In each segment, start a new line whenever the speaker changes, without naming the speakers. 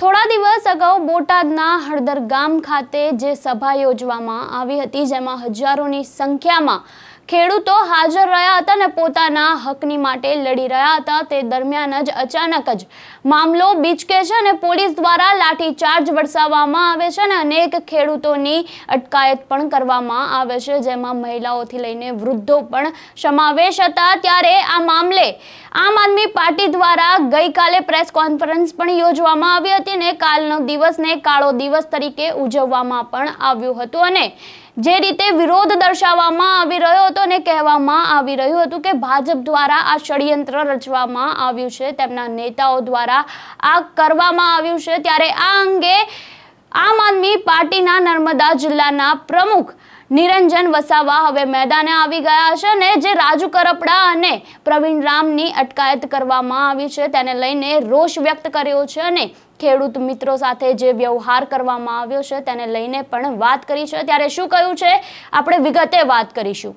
થોડા દિવસ અગાઉ બોટાદના હળદર ગામ ખાતે જે સભા યોજવામાં આવી હતી, જેમાં હજારોની સંખ્યામાં ખેડૂતો હાજર રહ્યા હતા અને પોતાના હકની માટે લડી રહ્યા હતા. તે દરમિયાન જ અચાનક જ મામલો બીચકે છે અને પોલીસ દ્વારા લાઠીચાર્જ વરસાવવામાં આવે છે અને અનેક ખેડૂતોની અટકાયત પણ કરવામાં આવે છે, જેમાં મહિલાઓથી લઈને વૃદ્ધો પણ સમાવેશ હતા. ત્યારે આ મામલે આમ આદમી પાર્ટી દ્વારા ગઈકાલે પ્રેસ કોન્ફરન્સ પણ યોજવામાં આવી હતી ને કાલનો દિવસને કાળો દિવસ તરીકે ઉજવવામાં પણ આવ્યું હતું અને જે રીતે વિરોધ દર્શાવવામાં આવી રહ્યો હતો અને કહેવામાં આવી રહ્યું હતું કે ભાજપ દ્વારા આ ષડયંત્ર રચવામાં આવ્યું છે. તેમના નેતાઓ દ્વારા આ કરવામાં આવ્યું છે. ત્યારે આ અંગે આમ આદમી પાર્ટીના નર્મદા જિલ્લાના પ્રમુખ નિરંજન વસાવા હવે મેદાને આવી ગયા છે અને જે રાજુ કરપડા અને પ્રવીણ રામની અટકાયત કરવામાં આવી છે, તેને લઈને રોષ વ્યક્ત કર્યો છે અને ખેડૂત મિત્રો સાથે જે વ્યવહાર કરવામાં આવ્યો છે, તેને લઈને પણ વાત કરી છે. ત્યારે શું કહ્યું છે? આપણે વિગતે વાત કરીશું.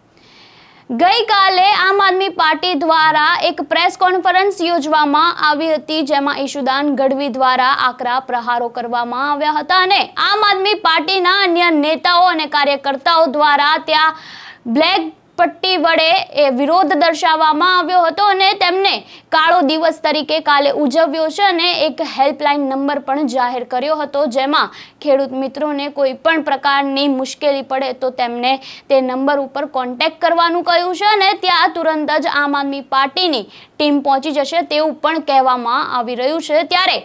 ગઈકાલે આમ આદમી પાર્ટી દ્વારા એક પ્રેસ કોન્ફરન્સ યોજવામાં આવી હતી, જેમાં ઈશુદાન ગઢવી દ્વારા આકરા પ્રહારો કરવામાં આવ્યા હતા અને આમ આદમી પાર્ટીના અન્ય નેતાઓ અને કાર્યકર્તાઓ દ્વારા ત્યાં બ્લેક પટ્ટી વડે એ વિરોધ દર્શાવવામાં આવ્યો હતો અને તેમને કાળો દિવસ તરીકે કાલે ઉજવ્યો છે અને એક હેલ્પલાઇન નંબર પણ જાહેર કર્યો હતો, જેમાં ખેડૂત મિત્રોને કોઈ પણ પ્રકારની મુશ્કેલી પડે તો તેમને તે નંબર ઉપર કોન્ટેક્ટ કરવાનું કહ્યું છે અને ત્યાં તુરંત જ આમ આદમી પાર્ટીની ટીમ પહોંચી જશે તેવું પણ કહેવામાં આવી રહ્યું છે. ત્યારે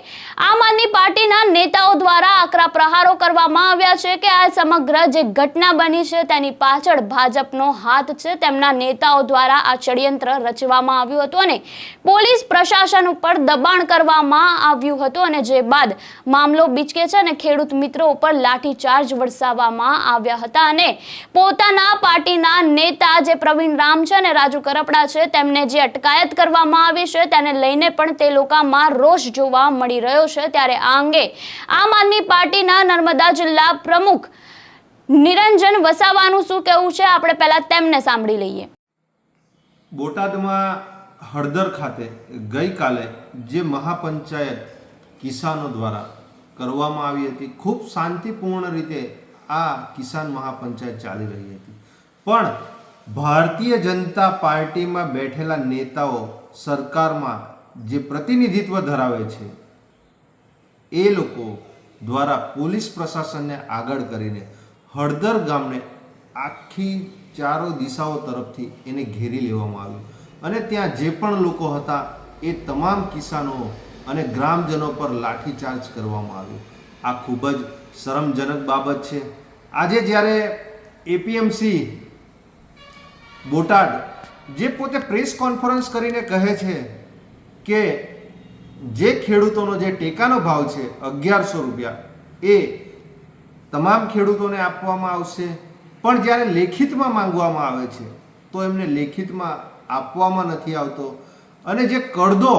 આમ આદમી પાર્ટીના નેતાઓ દ્વારા આકરા પ્રહારો કરવામાં આવ્યા છે કે આ સમગ્ર જે ઘટના બની છે તેની પાછળ ભાજપનો હાથ છે. તેમના નેતાઓ દ્વારા આ ષડયંત્ર રચવામાં આવ્યું હતું અને પોલીસ પ્રશાસન ઉપર દબાણ કરવામાં આવ્યું હતું અને જે બાદ મામલો બીચકે છે અને ખેડૂત મિત્રો ઉપર લાઠીચાર્જ વરસાવવામાં આવ્યા હતા અને પોતાના પાર્ટીના નેતા જે પ્રવીણ રામ છે અને રાજુ કરપડા છે, તેમને જે અટકાયત કરવામાં આવી છે, તેને લઈને પણ તે લોકોમાં રોષ જોવા મળી રહ્યો છે. ત્યારે આ અંગે આમ આદમી પાર્ટીના નર્મદા જિલ્લા પ્રમુખ નિરંજન વસાવાનું શું કહેવું છે? આપણે પહેલા તેમને સાંભળી લઈએ.
બોટાદમાં હળદર ખાતે ગઈકાલે જે મહાપંચાયત કિસાનો દ્વારા કરવામાં આવી હતી, ખૂબ શાંતિપૂર્ણ રીતે આ કિસાન મહાપંચાયત ચાલી રહી હતી. પણ ભારતીય જનતા પાર્ટીમાં બેઠેલા નેતાઓ સરકારમાં જે પ્રતિનિધિત્વ ધરાવે છે, એ લોકો દ્વારા પોલીસ પ્રશાસનને આગળ કરીને હળદર ગામને આખી ચારો દિશાઓ તરફથી એને ઘેરી લેવામાં આવ્યું અને ત્યાં જે પણ લોકો હતા એ તમામ કિસાનો અને ગ્રામજનો પર લાઠીચાર્જ કરવામાં આવ્યું. આ ખૂબ જ શરમજનક બાબત છે. આજે જ્યારે એપીએમસી બોટાદ જે પોતે પ્રેસ કોન્ફરન્સ કરીને કહે છે કે જે ખેડૂતોનો જે ટેકાનો ભાવ છે અગિયારસો રૂપિયા એ તમામ ખેડૂતોને આપવામાં આવશે. પણ જ્યારે લેખિતમાં માંગવામાં આવે છે, તો એમને લેખિતમાં આપવામાં નથી આવતો. અને જે કડદો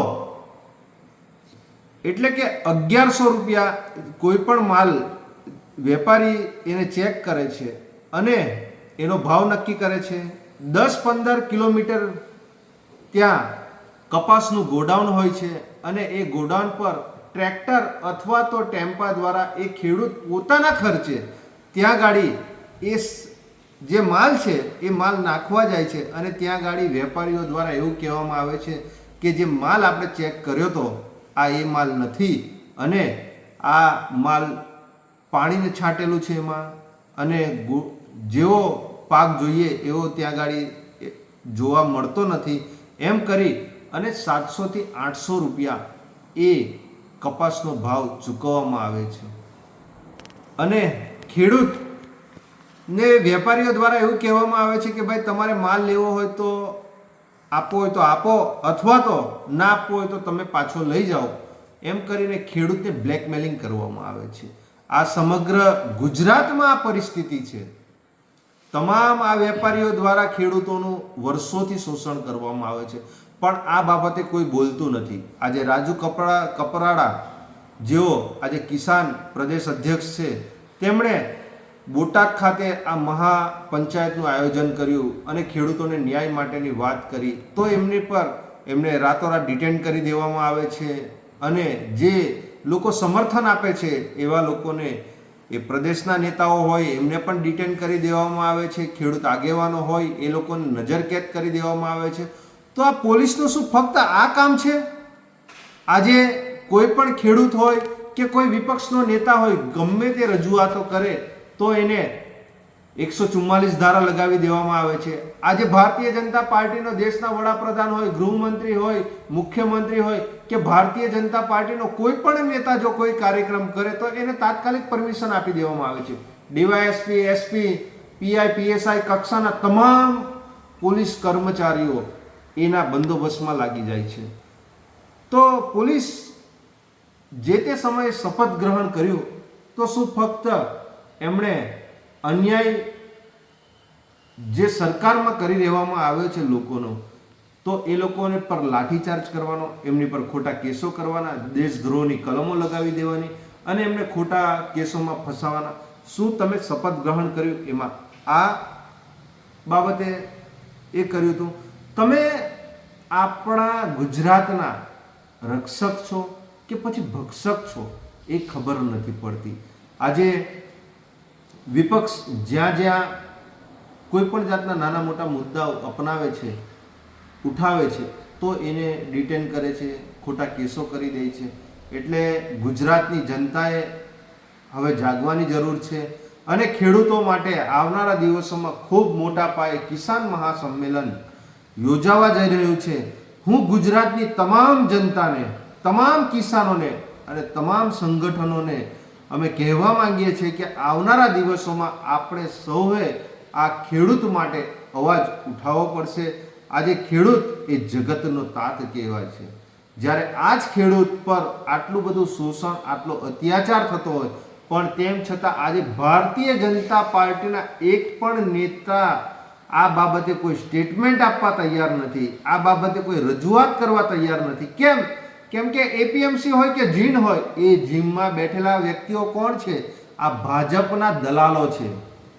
એટલે કે અગિયારસો રૂપિયા કોઈ પણ માલ વેપારી એને ચેક કરે છે અને એનો ભાવ નક્કી કરે છે. દસ પંદર કિલોમીટર ત્યાં કપાસનું ગોડાઉન હોય છે અને એ ગોડાઉન પર ટ્રેક્ટર અથવા તો ટેમ્પા દ્વારા એ ખેડૂત પોતાના ખર્ચે ત્યાં ગાડી એ જે માલ છે, એ માલ નાખવા જાય છે અને ત્યાં ગાડી વેપારીઓ દ્વારા એવું કહેવામાં આવે છે કે જે માલ આપણે ચેક કર્યો તો આ એ માલ નથી અને આ માલ પાણીને છાંટેલું છે એમાં અને જેવો પાક જોઈએ એવો ત્યાં ગાડી જોવા મળતો નથી. એમ કરી અને સાતસોથી આઠસો રૂપિયા એ કપાસનો ભાવ ચૂકવવામાં આવે છે. અને ખેડૂત ને વેપારીઓ દ્વારા એવું કહેવામાં આવે છે કે ભાઈ, તમારે માલ લેવો હોય તો આપવો હોય તો આપો, અથવા તો ના આપવો હોય તો તમે પાછો લઈ જાઓ. એમ કરીને ખેડૂતને બ્લેકમેલિંગ કરવામાં આવે છે. આ સમગ્ર ગુજરાતમાં આ પરિસ્થિતિ છે. તમામ આ વેપારીઓ દ્વારા ખેડૂતોનું વર્ષોથી શોષણ કરવામાં આવે છે. પણ આ બાબતે કોઈ બોલતું નથી. આજે રાજુ કપડા, કપરાડા જેઓ આજે કિસાન પ્રદેશ અધ્યક્ષ છે, તેમણે બોટાદ ખાતે આ મહાપંચાયતનું આયોજન કર્યું અને ખેડૂતોને ન્યાય માટેની વાત કરી. તો એમની પર એમને રાતોરાત ડિટેન કરી દેવામાં આવે છે અને જે લોકો સમર્થન આપે છે એવા લોકોને, એ પ્રદેશના નેતાઓ હોય, એમને પણ ડિટેન કરી દેવામાં આવે છે. ખેડૂત આગેવાનો હોય, એ લોકોને નજરકેદ કરી દેવામાં આવે છે. તો આ પોલીસનું શું ફક્ત આ કામ છે? આજે કોઈ પણ ખેડૂત હોય કે કોઈ વિપક્ષનો નેતા હોય, ગમે તે રજૂઆતો કરે, તો એને એકસો ચુમ્માલીસ ધારા લગાવી દેવામાં આવે છે. આજે ભારતીય જનતા પાર્ટીનો દેશના વડાપ્રધાન હોય, ગૃહમંત્રી હોય, મુખ્યમંત્રી હોય કે ભારતીય જનતા પાર્ટીનો કોઈ પણ નેતા જો કોઈ કાર્યક્રમ કરે, તો એને તાત્કાલિક પરમિશન આપી દેવામાં આવે છે. ડીવાયએસપી, એસપી, પીઆઈ, પીએસઆઈ કક્ષાના તમામ પોલીસ કર્મચારીઓ એના બંદોબસ્તમાં લાગી જાય છે. તો પોલીસ જે તે સમયે શપથ ગ્રહણ કર્યું, તો શું ફક્ત એમણે અન્યાય જે સરકારમાં કરી દેવામાં આવ્યો છે લોકોનો, તો એ લોકોને પર લાઠીચાર્જ કરવાનો, એમની પર ખોટા કેસો કરવાના, દેશદ્રોહની કલમો લગાવી દેવાની અને એમને ખોટા કેસોમાં ફસાવાના. શું તમે શપથ ગ્રહણ કર્યું? એમાં આ બાબતે એ કર્યું હતું. તમે આપણા ગુજરાતના રક્ષક છો કે પછી ભક્ષક છો એ ખબર નથી પડતી. આજે વિપક્ષ જ્યાં જ્યાં કોઈ પણ જાતના નાના મોટા મુદ્દાઓ અપનાવે છે, ઉઠાવે છે, તો એને ડિટેન કરે છે, ખોટા કેસો કરી દે છે. એટલે ગુજરાતની જનતાએ હવે જાગવાની જરૂર છે અને ખેડૂતો માટે આવનારા દિવસોમાં ખૂબ મોટા પાયે કિસાન મહાસંમેલન યોજાવા જઈ રહ્યું છે. હું ગુજરાતની તમામ જનતાને, તમામ કિસાનોને અને તમામ સંગઠનોને અમે કહેવા માંગીએ છીએ કે આવનારા દિવસોમાં આપણે સૌએ આ ખેડૂત માટે અવાજ ઉઠાવવો પડશે. આજે ખેડૂત એ જગતનો તાત કહેવાય છે. જ્યારે આ જ ખેડૂત પર આટલું બધું શોષણ, આટલો અત્યાચાર થતો હોય, પણ તેમ છતાં આજે ભારતીય જનતા પાર્ટીના એક પણ નેતા આ બાબતે કોઈ સ્ટેટમેન્ટ આપવા તૈયાર નથી. આ બાબતે કોઈ રજૂઆત કરવા તૈયાર નથી. કેમ? કેમ કે એપીએમસી હોય કે જીન હોય, એ જીમમાં બેઠેલા વ્યક્તિઓ કોણ છે? આ ભાજપના દલાલો છે.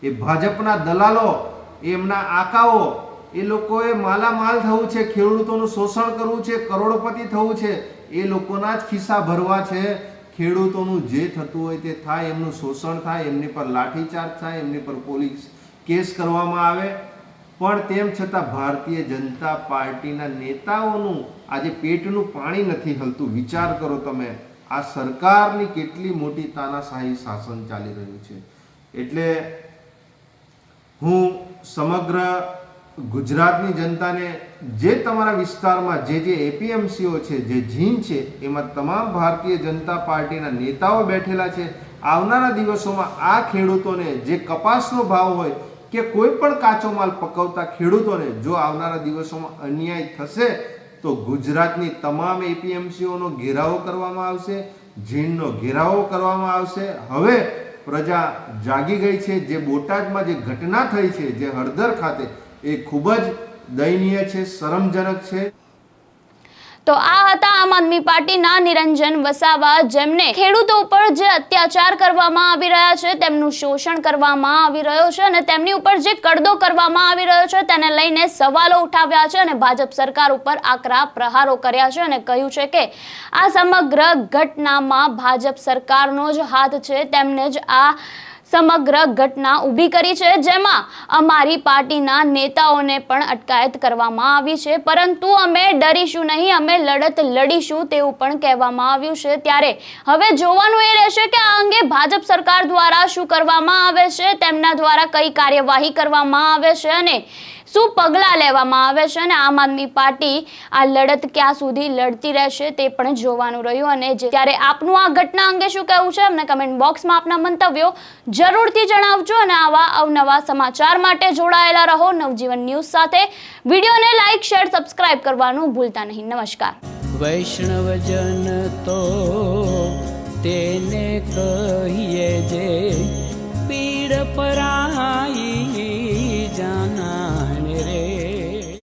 એ ભાજપના દલાલો, એમના આકાઓ, એ લોકોએ માલામાલ થવું છે, ખેડૂતોનું શોષણ કરવું છે, કરોડપતિ થવું છે, એ લોકોના જ ખિસ્સા ભરવા છે. ખેડૂતોનું જે થતું હોય તે થાય, એમનું શોષણ થાય, એમની પર લાઠીચાર્જ થાય, એમની પર પોલીસ કેસ કરવામાં આવે. પણ તેમ છતાં ભારતીય જનતા પાર્ટીના નેતાઓનું આજે પેટનું પાણી નથી હલતું. વિચાર કરો તમે, આ સરકારની કેટલી મોટી તાનાશાહી શાસન ચાલી રહ્યું છે. એટલે હું સમગ્ર ગુજરાતની જનતાને જે તમારા વિસ્તારમાં જે જે એપીએમસીઓ છે, જે જીન છે, એમાં તમામ ભારતીય જનતા પાર્ટીના નેતાઓ બેઠેલા છે. આવનારા દિવસોમાં આ ખેડૂતોને જે કપાસનો ભાવ હોય કે કોઈ પણ કાચો માલ પકવતા ખેડૂતોને જો આવનારા દિવસોમાં અન્યાય થશે, તો ગુજરાતની તમામ એપીએમસીઓનો ઘેરાવો કરવામાં આવશે જીનનો ઘેરાવો કરવામાં આવશે. હવે પ્રજા જાગી ગઈ છે. જે બોટાદમાં જે ઘટના થઈ છે, જે હળદર ખાતે, એ ખૂબ જ દયનીય છે, શરમજનક છે.
તો આ હતા આમ આદમી પાર્ટીના નિરંજન વસાવા, જેમને ખેડૂતો ઉપર જે અત્યાચાર કરવામાં આવી રહ્યા છે, તેમનું શોષણ કરવામાં આવી રહ્યો છે અને તેમની ઉપર જે કડદો કરવામાં આવી રહ્યો છે, તેને લઈને સવાલો ઉઠાવ્યા છે અને ભાજપ સરકાર ઉપર આકરા પ્રહારો કર્યા છે અને કહ્યું છે કે આ સમગ્ર ઘટનામાં ભાજપ સરકારનો જ હાથ છે, તેમને જ આ સમગ્ર ઘટના ઊભી કરી છે, જેમાં અમારી પાર્ટીના નેતાઓને પણ અટકાયત કરવામાં આવી છે. પરંતુ અમે ડરીશું નહીં, અમે લડત લડીશું તેવું પણ કહેવામાં આવ્યું છે. ત્યારે હવે જોવાનું એ રહેશે કે આ અંગે ભાજપ સરકાર દ્વારા શું કરવામાં આવે છે, તેમના દ્વારા કઈ કાર્યવાહી કરવામાં આવે છે અને શું પગલાં લેવામાં આવે છે અને આમ આદમી પાર્ટી આ લડત ક્યાં સુધી લડતી રહેશે તે પણ જોવાનું રહ્યું અને ત્યારે આપનું આ ઘટના અંગે શું કહેવું છે અમને કમેન્ટ બોક્સમાં આપના મંતવ્યો જરૂરથી જણાવજો અને આવા અવનવા સમાચાર માટે જોડાયેલા રહો નવજીવન ન્યૂઝ સાથે. વિડીયોને લાઇક શેર સબસ્ક્રાઇબ કરવાનું ભૂલતા નહીં. નમસ્કાર.
વૈષ્ણવજન તો તેને કહીએ જે પીડ જાન